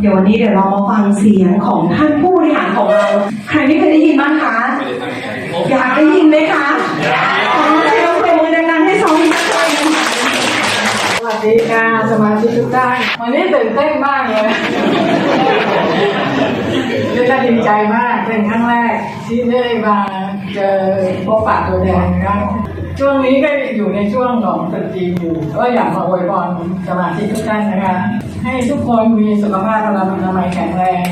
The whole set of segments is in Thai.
เดี๋ยววันนี้เดี๋ยวเรามาฟังเสียงของท่านผู้บริหารของเรา ใครที่เคยได้ยินบ้างคะ อยากได้ยินไหมคะขอเสียงปรบมือดังๆให้สองท่านเลยนะคะสวัสดีค่ะสมาชิกทุกท่านวันนี้ตื่นเต้นมากเลย เรียกว่าดีใจมากเป็นครั้งแรกที่ได้มาเจอพบปะตัวแทนนะครับช่วงนี้ก็อยู่ในช่วงของตรุษจีนอยู่ก็อยากมาอวยพรสมาชิกทุกท่านนะคะ ให้ทุกคนมีสุขภาพพลานามัยแข็งแรง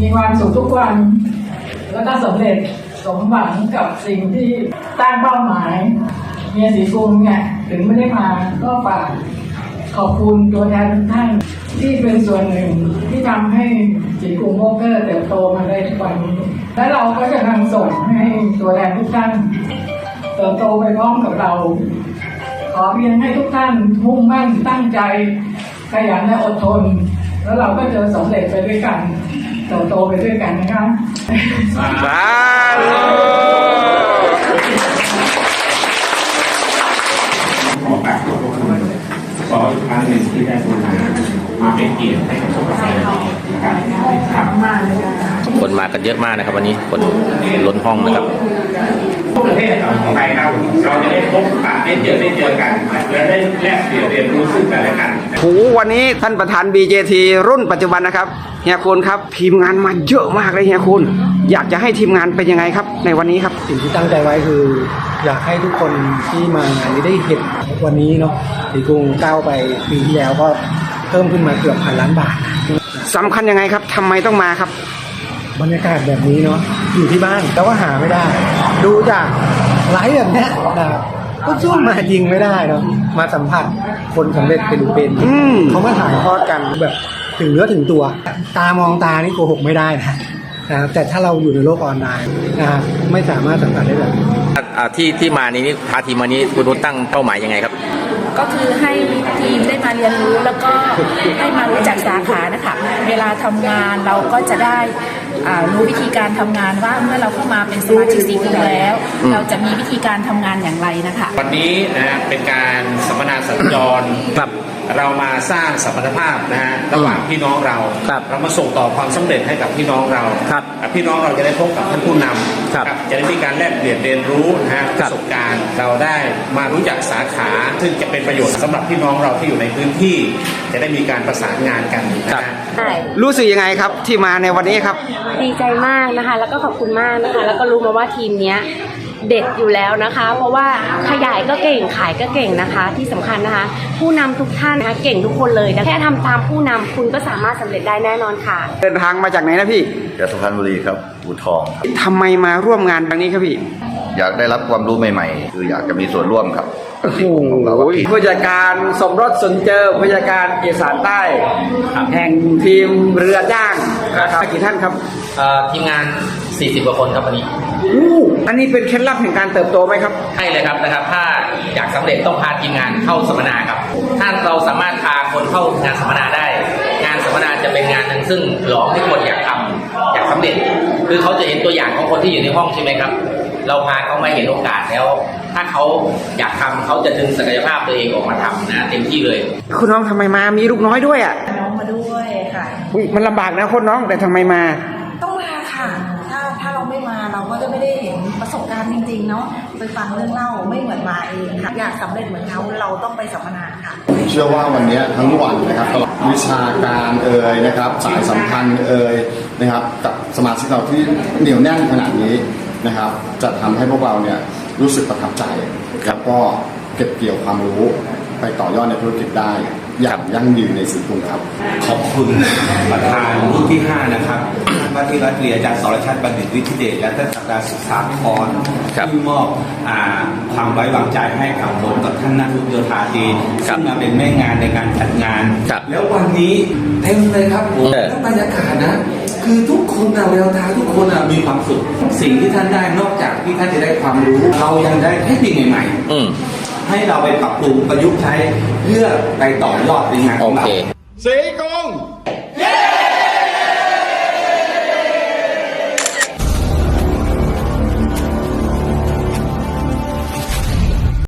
มีความสุขทุกวัน แล้วก็สำเร็จสมหวังกับสิ่งที่ตั้งเป้าหมายเมียสีกรุงเนี่ยถึงไม่ได้มาก็ฝากขอบคุณตัวแทนทุกท่าน ที่เป็นส่วนหนึ่งที่ทำให้สีกรุงโมเกอร์เติบโตมาได้ทุกวันนี้และเราก็จะนำส่งให้ตัวแทนทุกท่านเติบโตไปพร้อมกับเรา ขอเพียงให้ทุกท่านมุ่งมั่นตั้งใจขยันและอดทน แล้วเราก็จะสำเร็จไปด้วยกันเติบโตไปด้วยกันนะคะสาธุขอกราบขอบคุณขออีกครั้งหนึ่งที่ได้กรุณา มาเป็นเกียรติให้กับพวกเรานะครับครับมากเลยค่ะคนมากันเยอะมากนะครับ วันนี้คนล้นห้องนะครับทุกประเทศของไทยเราเราจะได้พบปะได้เจอได้เจอกันและได้แลกเปลี่ยนเรียนรู้ซึ่งกันและกันโหวันนี้ท่านประธาน BJT รุ่นปัจจุบันนะครับเฮียคุณครับทีมงานมาเยอะมากเลยเฮียคุณอยากจะให้ทีมงานเป็นยังไงครับ ในวันนี้ครับสิ่งที่ตั้งใจไว้คือ อยากให้ทุกคนที่มางานนี้ได้เห็นวันนี้เนาะสีกรุงก้าวไปปีที่แล้วก็ เพิ่มขึ้นมาเกือบพันล้านบาท สำคัญยังไงครับทำไมต้องมาครับ บรรยากาศแบบนี้เนาะอยู่ที่บ้านแล้วก็หาไม่ได้ ดูจากไลฟ์แบบเนี้ยนะครับก็สู้มาจริงไม่ได้เนาะมาสัมผัสคนสำเร็จเป็นเป็นอืม เขามาถ่ายทอดกันแบบถึงเนื้อถึงตัว ตามองตานี่โกหกไม่ได้นะนะครับแต่ถ้าเราอยู่ในโลกออนไลน์นะครับไม่สามารถสัมผัสได้แบบนี้ อ่าที่ที่มานี้นี่พาทีมมานี้คุณนุชตั้งเป้าหมายยังไงครับ ก็คือให้ทีมได้มาเรียนรู้แล้วก็ให้มารู้จักสาขานะคะ เวลาทำงานเราก็จะได้ รู้วิธีการทำงานว่าเมื่อเราเข้ามาเป็นสมาชิกสีกรุงแล้ว เราจะมีวิธีการทำงานอย่างไรนะคะวันนี้นะฮะเป็นการสัมมนาสัญจรครับเรามาสร้างสัมพันธภาพนะฮะระหว่างพี่น้องเราครับเรามาส่งต่อความสำเร็จให้กับพี่น้องเราครับอะพี่น้องเราจะได้พบกับท่านผู้นำครับจะได้มีการแลกเปลี่ยนเรียนรู้นะฮะปครับระสบการณ์เราได้มารู้จักสาขา ซึ่งจะเป็นประโยชน์สำหรับพี่น้องเราที่อยู่ในพื้นที่ จะได้มีการประสานงานกันนะฮะใช่รู้สึกยังไงครับที่มาในวันนี้ครับดีใจมากนะคะ แล้วก็ขอบคุณมากนะคะ แล้วก็รู้มาว่าทีมเนี้ยเด็ดอยู่แล้วนะคะ เพราะว่าขยายก็เก่งขายก็เก่งนะคะ ที่สำคัญนะคะ ผู้นำทุกท่านนะคะเก่งทุกคนเลยแค่ทำตามผู้นำคุณก็สามารถสำเร็จได้แน่นอนค่ะ เดินทางมาจากไหนนะพี่จากสุพรรณบุรีครับอูทองทำไมมาร่วมงานครั้งนี้ครับพี่ อยากได้รับความรู้ใหม่ ๆ คืออยากจะมีส่วนร่วมครับ โอ้โหของเราผู้จัดการสมรสสนเจอผู้จัดการอีสานใต้แห่งทีมเรือจ้างนะครับกี่ท่านครับเอ่อทีมงาน 40 กว่าคนครับวันนี้อู้อันนี้เป็นเคล็ดลับแห่งการเติบโตไหมครับใช่เลยครับนะครับ ถ้าอยากสำเร็จต้องพาทีมงานเข้าสัมมนาครับ ถ้าเราสามารถพาคนเข้างานสัมมนาได้ งานสัมมนาจะเป็นงานหนึ่งซึ่งหลอมให้คนอยากทำอยากสำเร็จ คือเขาจะเห็นตัวอย่างของคนที่อยู่ในห้องใช่ไหมครับ เราพาเขามาเห็นโอกาสแล้ว ถ้าเขาอยากทำเขาจะดึงศักยภาพตัวเองออกมาทำนะเต็มที่เลย คุณน้องทำไมมามีลูกน้อยด้วยอะน้องมาด้วยค่ะอุ๊ยมันลำบากนะคนน้องแต่ทำไมมา ต้องมาค่ะ ถ้าถ้าเราไม่มาเราก็จะไม่ได้เห็นประสบการณ์จริงๆเนาะไปฟังเรื่องเล่าไม่เหมือนมาเองค่ะอยากสำเร็จเหมือนเขาเราต้องไปสัมมนาค่ะเชื่อว่าวันนี้ทั้งวันนะครับตลอดวิชาการเอ่ยนะครับ สายสัมพันธ์เอ่ยนะครับกับสมาชิกเราที่เหนียวแน่นขนาดนี้ นะครับ จะทำให้พวกเราเนี่ยรู้สึกประทับใจแล้วก็เก็บเกี่ยวความรู้ไปต่อยอดในธุรกิจได้อย่างยั่งยืนในสีกรุงครับ ขอบคุณประธานรุ่นที่ 5 นะครับว่าที่รัฐเรียนอาจารย์สรชัดบัณฑิตวิทิเดชและท่านสัปดาห์ศึกษาพรครับที่มอบอาความไว้วางใจให้กับผมกับท่านนักโยธาดีครับซึ่งมาเป็นแม่งานในการจัดงานครับแล้ววันนี้เต็มเลยครับผมเออแล้วบรรยากาศนะ คือทุกคนอะแววตาทุกคนอะมีความสุข สิ่งที่ท่านได้นอกจากที่ท่านจะได้ความรู้ เรายังได้เทคนิคใหม่ๆอืมให้เราไปปรับปรุงประยุกต์ใช้เพื่อไปต่อยอดในงานขโอองเรา เค สีกรุงเย้